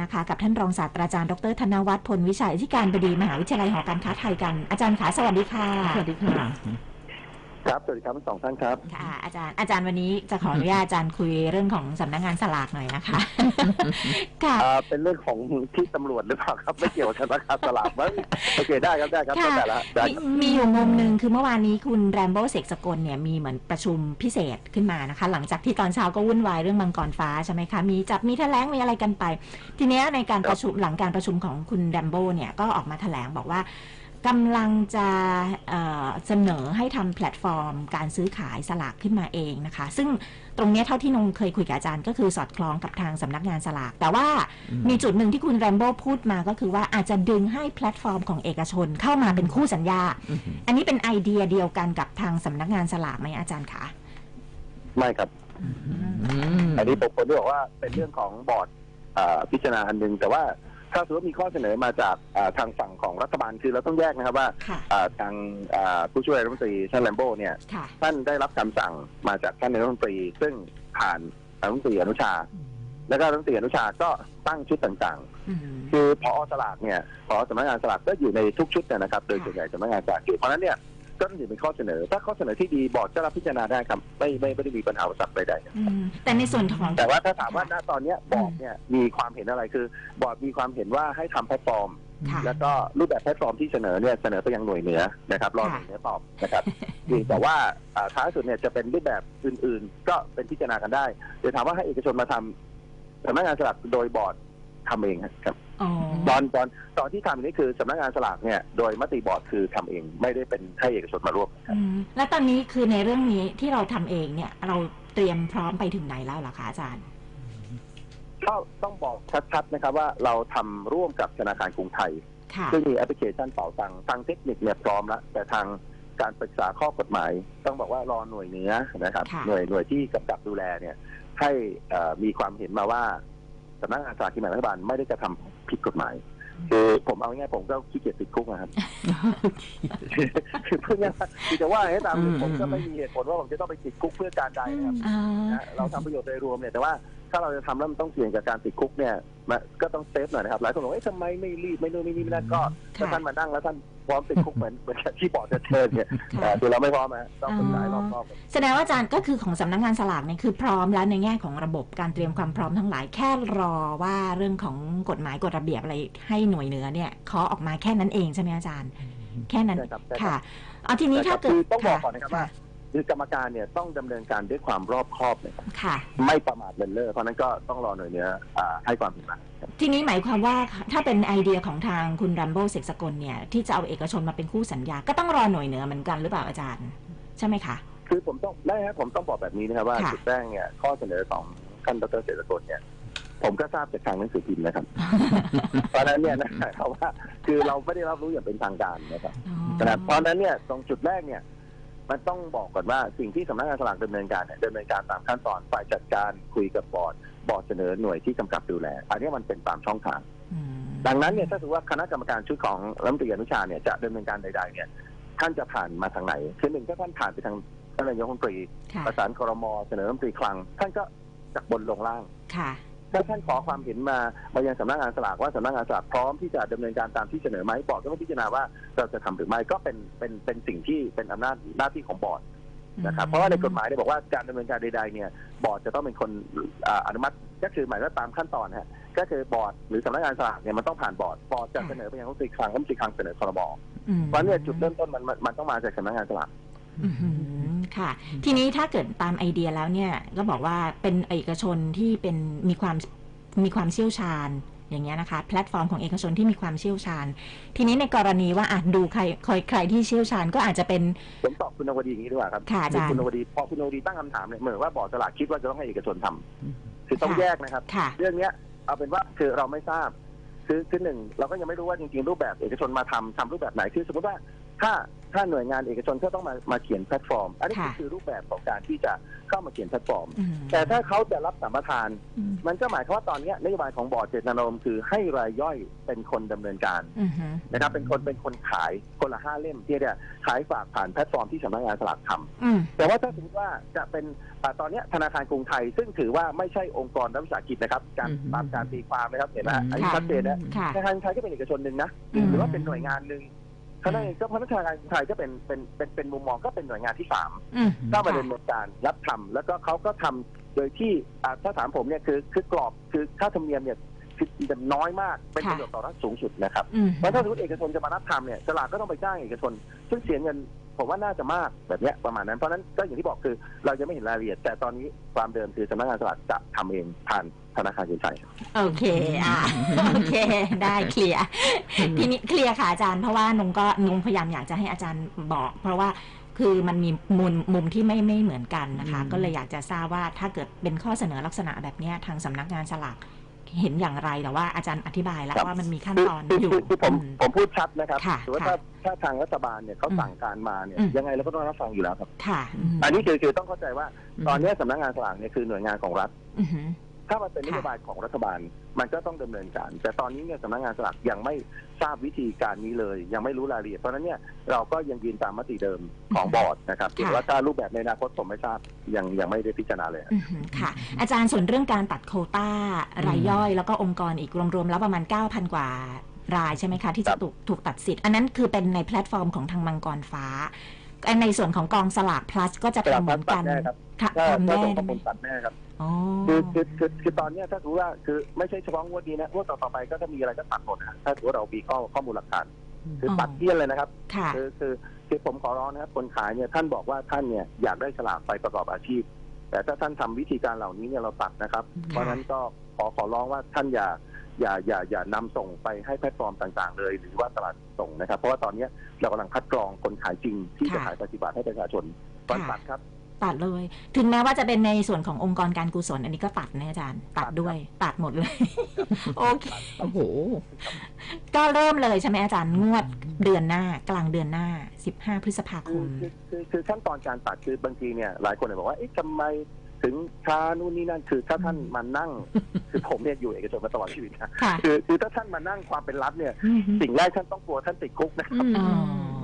นะคะ กับท่านรองศาสตราจารย์ดรธนวัฒน์พลวิชัยที่การบดีมหาวิทยาลัยหอการค้าไทยกัน อาจารย์ขาสวัสดีค่ะ สวัสดีค่ะ ครับสวัสดีครับทั้งสองท่านครับค่ะอาจารย์อาจารย์วันนี้จะขออนุญาตอาจารย์คุยเรื่องของสำนักงานสลากหน่อยนะคะค่ะอ่าเป็นเรื่องของที่ตำรวจหรือเปล่าครับ ไม่เกี่ยวกับธนาคารสลากมั้งโอเคได้ครับได้ครับค่ะได้ละได้มีครับ มีอยู่มุมหนึ่งคือเมื่อวานนี้คุณแรมโบ้เสกสกลเนี่ยมีเหมือนประชุมพิเศษขึ้นมานะคะ หลังจากที่ตอนเช้าก็วุ่นวายเรื่องมังกรฟ้าใช่ไหมคะ มีจับมีแถลงมีอะไรกันไป ทีเนี้ยในการประชุมหลังการประชุมของคุณแรมโบ้เนี่ยก็ออกมาแถลงบอกว่า กำลังจะเอ่อเสนอให้ทำแพลตฟอร์ม การซื้อขายสลากขึ้นมาเองนะคะ ซึ่งตรงเนี้ยเท่าที่นงเคยคุยกับอาจารย์ก็คือสอดคล้องกับทางสำนักงานสลาก แต่ว่าอืมมีจุดหนึ่งที่คุณแรมโบ้พูดมาก็คือว่าอาจจะดึงให้แพลตฟอร์มของเอกชนเข้ามาเป็นคู่สัญญาอืมอันนี้เป็นไอเดียเดียวกันกับทางสำนักงานสลากไหมอาจารย์คะไม่ครับอืมอันนี้ผมผมบอกว่าเป็นเรื่องของบอร์ดอ่าพิจารณาอันหนึ่งแต่ว่า ถ้าสมมติว่ามีข้อเสนอมาจากอ่าทางฝั่งของรัฐบาลคือเราต้องแยกนะครับว่าค่ะอ่าทางอ่าผู้ช่วยรัฐมนตรีท่านแลมโบ้เนี่ยค่ะท่านได้รับคำสั่งมาจากท่านนายกรัฐมนตรี ซึ่งผ่านรัฐมนตรีอนุชา แล้วก็รัฐมนตรีอนุชาก็ตั้งชุดต่างๆอืมคือพอสลากเนี่ยพอสำนักงานสลากก็อยู่ในทุกชุดเนยนะครับ โดยค่ะส่วนใหญ่สำนักงานสลากอยู่เพราะฉะนั้นเนี่ย ก็ต้องถือเป็นข้อเสนอ ถ้าข้อเสนอที่ดีบอร์ดก็รับพิจารณาได้ครับ ไม่ไม่ไม่ได้มีปัญหาอุปสรรคใดอืมแต่ในส่วนของๆแต่ว่าถ้าถามว่าณตอนเนี้ยบอร์ดเนี่ยมีความเห็นอะไรคือบอร์ดมีความเห็นว่าให้ทำแพลตฟอร์ม ค่ะ แล้วก็รูปแบบแพลตฟอร์มที่เสนอเนี่ยเสนอไปยังหน่วยเหนือนะครับรอหค่ะน่วยเหนือตอบนะครับเพียงแต่ว่าอ่าท้ายสุดเนี่ยจะเป็นรูปแบบอื่นๆ ก็เป็นพิจารณากันได้เดี๋ยวถามว่าให้เอกชนมาทำสำนักงานสลากโดยบอร์ดทำเองครับอ๋อ ตอนตอนตอนที่ทำนี่คือสำนักงานสลากเนี่ยโดยมติบอร์ดคือทำเองไม่ได้เป็นให้เอกชนมาร่วมครับอืมแล้วตอนนี้คือในเรื่องนี้ที่เราทำเองเนี่ย เราเตรียมพร้อมไปถึงไหนแล้วล่ะคะอาจารย์ ก็ต้องบอกชัดๆนะครับว่าเราทำร่วมกับธนาคารกรุงไทย ค่ะ ซึ่งมีแอปพลิเคชันเป๋าตังค์ทางเทคนิคเนี่ยพร้อมแล้ว แต่ทางการปรึกษาข้อกฎหมาย ต้องบอกว่ารอหน่วยเหนือนะครับ ค่ะ หน่วยหน่วยที่กำกับดูแลเนี่ย ให้เอ่อมีความเห็นมาว่าสำนักงานสลากกินแบ่งรัฐบาลไม่ได้กระทำ ผิดกฎหมายคือผมเอาง่ายๆผมก็ขี้เกียจติดคุกนะครับคือพูดง่ายๆคือจะว่าให้ตามอืมผมก็ไม่มีเหตุผลว่าผมจะต้องไปติดคุกเพื่อการใดนะครับอ่านะเราทำประโยชน์โดยรวมเนี่ยแต่ว่าถ้าเราจะทำแล้วมันต้องเสี่ยงกับการติดคุกเนี่ย มันก็ต้องเซฟหน่อยนะครับหลายคนบอกว่าเอ๊ะทำไมไม่รีบไม่นู่นไม่นี่ไม่นั่นก็ถ้าค่ะท่านมานั่งแล้วท่านพร้อมติดคุกเหมือนเหมือนกับที่บอกจะเชิญเนี่ยค่ะเอ่อคือเราไม่พร้อมนะต้องศึกษาให้รอบอ๋อคอบแสดงว่าอาจารย์ก็คือของสำนักงานสลากเนี่ยคือพร้อมแล้วในแง่ของระบบการเตรียมความพร้อมทั้งหลายแค่รอว่าเรื่องของกฎหมายกฎระเบียบอะไรให้หน่วยเหนือเนี่ยเคาะออกมาแค่นั้นเองใช่ไหมอาจารย์ แค่นั้นใช่ครับใช่คค่ะรับเอาทีนี้ใช่ครัถ้าบเกิดคือต้องบอกก่อนนะครับค่ะว่า คือกรรมการเนี่ยต้องดำเนินการด้วยความรอบคอบนะครับค่ะ ไม่ประมาทเลินเล่อเพราะฉะนั้นก็ต้องรอหน่วยเหนืออ่าให้ความเห็นมาครับทีนี้หมายความว่าถ้าเป็นไอเดียของทางคุณรัมโบ้เสกสกลเนี่ย ที่จะเอาเอกชนมาเป็นคู่สัญญา ก็ต้องรอหน่วยเหนือเหมือนกันหรือเปล่าอาจารย์ ใช่ไหมคะ คือผมต้องได้ครับผมต้องบอกแบบนี้นะครับว่าค่ะ จุดแรกเนี่ยข้อเสนอของท่านดรเศรษฐกลเนี่ยผมก็ทราบจากทางหนังสือพิมพ์นะครับ เพราะฉะนั้นเนี่ยนะครัว่าคือเราไม่ได้รับรู้อย่างเป็นทางการนะครับอ๋อนะครับเพราะฉะนั้นเนี่ยตรงจุดแรกเนี่ย มันต้องบอกก่อนว่าสิ่งที่สำนักงานสลากดำเนินการเนี่ยดำเนินการตามขั้นตอนฝ่ายจัดการคุยกับบอร์ดบอร์ดเสนอหน่วยที่กำกับดูแล อันนี้มันเป็นตามช่องทางอืมดังนั้นเนี่ยถ้าสมมติว่าคณะกรรมการชุดของรัฐมนตรีอนุชาเนี่ยจะดำเนินการใดๆเนี่ยท่านจะผ่านมาทางไหนคือหนึ่งถ้าท่านผ่านไปทางท่านนายกรัฐมนตรีค่ะประสานครมเสนอรัฐมนตรีคลัง ท่านก็จากบนลงล่างค่ะ ถ้าท่านขอความเห็นมามายังสำนักงานสลากว่าสำนักงานสลากพร้อมที่จะดำเนินการตามที่เสนอไหมบอร์ดก็ต้องพิจารณาว่าเราจะทำหรือไม่ก็เป็นเป็นเป็นสิ่งที่เป็นอำนาจหน้าที่ของบอร์ดนะครับเพราะว่าในกฎหมายเนี่ยบอกว่าการดำเนินการใดๆเนี่ยบอร์ดจะต้องเป็นคนอ่าอนุมัติก็คือหมายว่าตามขั้นตอนฮะก็คือบอร์ดหรือสำนักงานสลากเนี่ยมันต้องผ่านบอร์ดบอร์ดจะเสนอไปยังรัฐมนตรีคลังรัฐมนตรีคลังเสนอครมอเพราะเนี่ยจุดเริ่มต้นมันมันมันต้องมาจากสำนักงานสลาก อืม ค่ะ ทีนี้ถ้าเกิดตามไอเดียแล้วเนี่ยก็บอกว่าเป็นเอกชนที่เป็นมีความมีความเชี่ยวชาญอย่างเงี้ยนะคะแพลตฟอร์มของเอกชนที่มีความเชี่ยวชาญ ทีนี้ในกรณีว่าอะดูใครใครใครที่เชี่ยวชาญก็อาจจะเป็นผมตอบคุณนวดีอย่างนี้ดีกว่าครับค่ะอาจารย์คุณนวดีพอคุณนวดีตั้งคำถามเนี่ยเหมือนว่าบอร์ดสลากคิดว่าจะต้องให้เอกชนทำคือต้องค่ะแยกนะครับค่ะเรื่องเนี้ยเอาเป็นว่าคือเราไม่ทราบ คือคือหนึ่งเราก็ยังไม่รู้ว่าจริงๆรูปแบบเอกชนมาทำทำรูปแบบไหนคือสมมติว่า ถ้าถ้าหน่วยงานเอกชนก็ต้องมามาเขียนแพลตฟอร์ม อันนี้ค่ะ คือรูปแบบของการที่จะเข้ามาเขียนแพลตฟอร์ม อืมแต่ถ้าเขาจะรับสัมปทาน อืมมันก็หมายความว่าตอนเนี้ยนโยบายของบอร์ดเจตนารมณ์คือให้รายย่อยเป็นคนดำเนินการอืมฮึนะครับเป็นคนเป็นคนขายคนละห้าเล่มที่เนี่ยขายฝากผ่านแพลตฟอร์มที่สำนักงานสลากทำ อืมแต่ว่าถ้าสมมติว่าจะเป็นอ่าตอนเนี้ยธนาคารกรุงไทย ซึ่งถือว่าไม่ใช่องค์กรรัฐวิสาหกิจนะครับ การอืมตามการตีความนะครับเห็นไหมอืมอันนี้ชัดเจนนะค่ะ ธนาคารกรุงไทยก็เป็นเอกชนหนึ่งนะ อืม หรือว่าเป็นหน่วยงานหนึ่ง เพราะฉะนั้นเองก็เพราะฉะนั้นธนาคารกรุงไทยก็เป็นเป็นเป็นเป็นมุมมองก็เป็นหน่วยงานที่สามอืมเข้ามาค่ะดำเนินการรับทำแล้วก็เขาก็ทำโดยที่อ่าถ้าถามผมเนี่ยคือคือกรอบคือค่าธรรมเนียมเนี่ยคือมันน้อยมากเป็นประโยชน์ต่อรัฐสูงสุดนะครับ อืม เพราะถ้าสมมติเอกชนจะมารับทำเนี่ยสลากก็ต้องไปจ้างเอกชน ซึ่งเสียเงิน ผมว่าน่าจะมากแบบเนี้ยประมาณนั้นเพราะฉะนั้นก็อย่างที่บอกคือ เราจะไม่เห็นรายละเอียด แต่ตอนนี้ความเดิมคือสำนักงานสลากจะทำเองผ่านธนาคารกรุงไทย โอเค อะ โอเค ได้เคลียร์ทีนี้เคลียร์ค่ะอาจารย์เพราะว่านุงก็นุงพยายามอยากจะให้อาจารย์บอก เพราะว่าคือมันมีมุมมุมที่ไม่ไม่เหมือนกันนะคะอืมก็เลยอยากจะทราบว่าถ้าเกิดเป็นข้อเสนอลักษณะแบบเนี้ยทางสำนักงานสลาก เห็นอย่างไรแต่ว่าอาจารย์อธิบายแล้วครับว่ามันมีขั้นคือตอนคืออยู่คือคือผมอืมผมพูดชัดนะครับค่ะถือว่าค่ะถ้าถ้าทางรัฐบาลเนี่ยเขาอืมสั่งการมาเนี่ยอืมยังไงเราก็ต้องรับฟังอยู่แล้วครับ ค่ะมอันนี้คือคือต้องเข้าใจว่า ตอนนี้สำนักงานสลากเนี่ยคือหน่วยงานของรัฐอือหือ ถ้ามันเป็นนค่ะโยบายของรัฐบาลมันก็ต้องดำเนินการ แต่ตอนนี้เนี่ยสำนักงานสลากยังไม่ทราบวิธีการนี้เลย ยังไม่รู้รายละเอียดเพราะฉะนั้นเนี่ยเราก็ยังยืนตามมติเดิมของบอร์ดนะครับถือว่าถ้ารูปแบบในอนาคตผมไม่ทราบยังยังไม่ได้พิจารณาเลยอือหือค่ะ อาจารย์ส่วนเรื่องการตัดโควต้ารายย่อย แล้วก็องค์กรอีกรวมๆแล้วประมาณ 9,000 กว่ารายใช่ไหมคะ ที่ครัจะบถูกถูกตัดสิทธิ์อันนั้นคือเป็นในแพลตฟอร์มของทางมังกรฟ้าในส่วนของกองสลาก plus ก็จะสลากทำเหพัมืดอนตักัดนแน่ ครับค่ะถ้าทำถ้าแน่ส่งได้ข้อไหมมูลตัดแน่ครับ อ๋อ คือคือคือคือตอนเนี้ยถ้าถือว่าคือไม่ใช่เฉพาะงวดนี้นะงวดต่อๆไปก็ถ้ามีอะไรก็ตัดหมดนะถ้าถือว่าเรามีข้อข้อมูลหลักฐาน คือตัดเที่ยนเลยนะครับ ค่ะ คือคือคือผมขอร้องนะครับคนขายเนี่ยท่านบอกว่าท่านเนี่ยอยากได้ฉลากไปประกอบอาชีพ แต่ถ้าท่านทำวิธีการเหล่านี้เนี่ยเราตัดนะครับเพราะฉะนั้นก็ขอขอร้องว่าท่านอย่าอย่าอย่าอย่านำส่งไปให้แพลตฟอร์มต่างๆ เลย หรือว่าตลาดส่งนะครับ เพราะว่าตอนเนี้ยเรากำลังคัดกรองคนขายจริงที่จะค่ะขายปฏิบัติให้ประชาชนตอนค่ะ ตัดครับ ตัดเลย ถึงแม้ว่าจะเป็นในส่วนขององค์กรการกุศล อันนี้ก็ตัดนะอาจารย์ ตัดด้วย ตัดหมดเลย โอเค โอ้โห ก็เริ่มเลยใช่ไหมอาจารย์งวดเดือนหน้ากลางเดือนหน้า 15 พฤษภาคคือมคือคือคือขั้นตอนการตัดคือบางทีเนี่ยหลายคนเนี่ยบอกว่าเอ๊ะทำไมถึงช้านู่นนี่นั่นคือถ้าท่านมานั่ง คือผมเนี่ยอยู่เอกชนมาตลอดชีวิตนะค่ะ คือคือถ้าท่านมานั่งความเป็นรัฐเนี่ยสิ่งแรกท่านต้องกลัวท่านติดคุกนะครับอ๋อ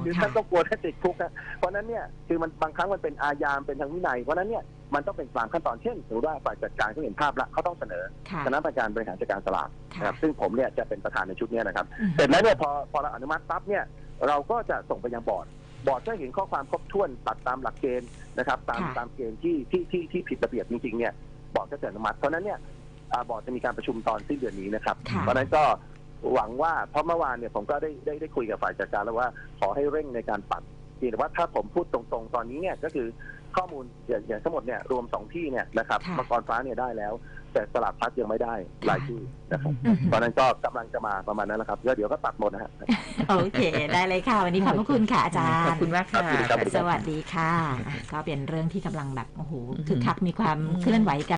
คือค่ะท่านต้องกลัวท่านติดคุกนะเพราะฉะนั้นเนี่ยคือมันบางครั้งมันเป็นอาญามเป็นทางวินัยเพราะฉะนั้นเนี่ยมันต้องเป็นตามขั้นตอนเช่นสมมติว่าฝ่ายจัดการเขาเห็นภาพแล้วเขาต้องเสนอค่ะคณะกรรมการบริหารจัดการสลากค่ะนะครับซึ่งผมเนี่ยจะเป็นประธานในชุดเนี้ยนะครับอืมเสร็จแล้วเนี่ยพอพอเราอนุมัติปั๊บเนี่ยเราก็จะส่งไปยังบอร์ดบอร์ดก็เห็นข้อความครบถ้วนตัดตามหลักเกณฑ์นะครับ ตามค่ะตามเกณฑ์ที่ที่ที่ที่ผิดระเบียบจริงๆเนี่ยบอร์ดก็จะอนุมัติเพราะฉะนั้นเนี่ยอ่าบอร์ดจะมีการประชุมตอนสิ้นเดือนนี้นะครับค่ะเพราะฉะนั้นก็ หวังว่าเพราะเมื่อวานเนี่ยผมก็ได้ได้ได้คุยกับฝ่ายจัดการแล้วว่าขอให้เร่งในการปัดเพียงแต่ว่าถ้าผมพูดตรงๆ ตอนนี้เนี่ยก็คือข้อมูลอย่างอย่างทั้งหมดเนี่ยรวมสองที่เนี่ยนะครับค่ะมังกรฟ้าเนี่ยได้แล้ว แต่สลับพัดยังไม่ได้รายชื่อนะครับอืม ตอนนั้นก็กำลังจะมาประมาณนั้นแหละครับแล้วเดี๋ยวก็ตัดหมดนะฮะ โอเค ได้เลยค่ะ วันนี้ขอบพระคุณค่ะอาจารย์ขอบคุณมากค่ะครับ สวัสดีค่ะอะ ก็เป็นเรื่องที่กำลังแบบ โอ้โหอือหือคือคักมีความเคลื่อนไหวกัน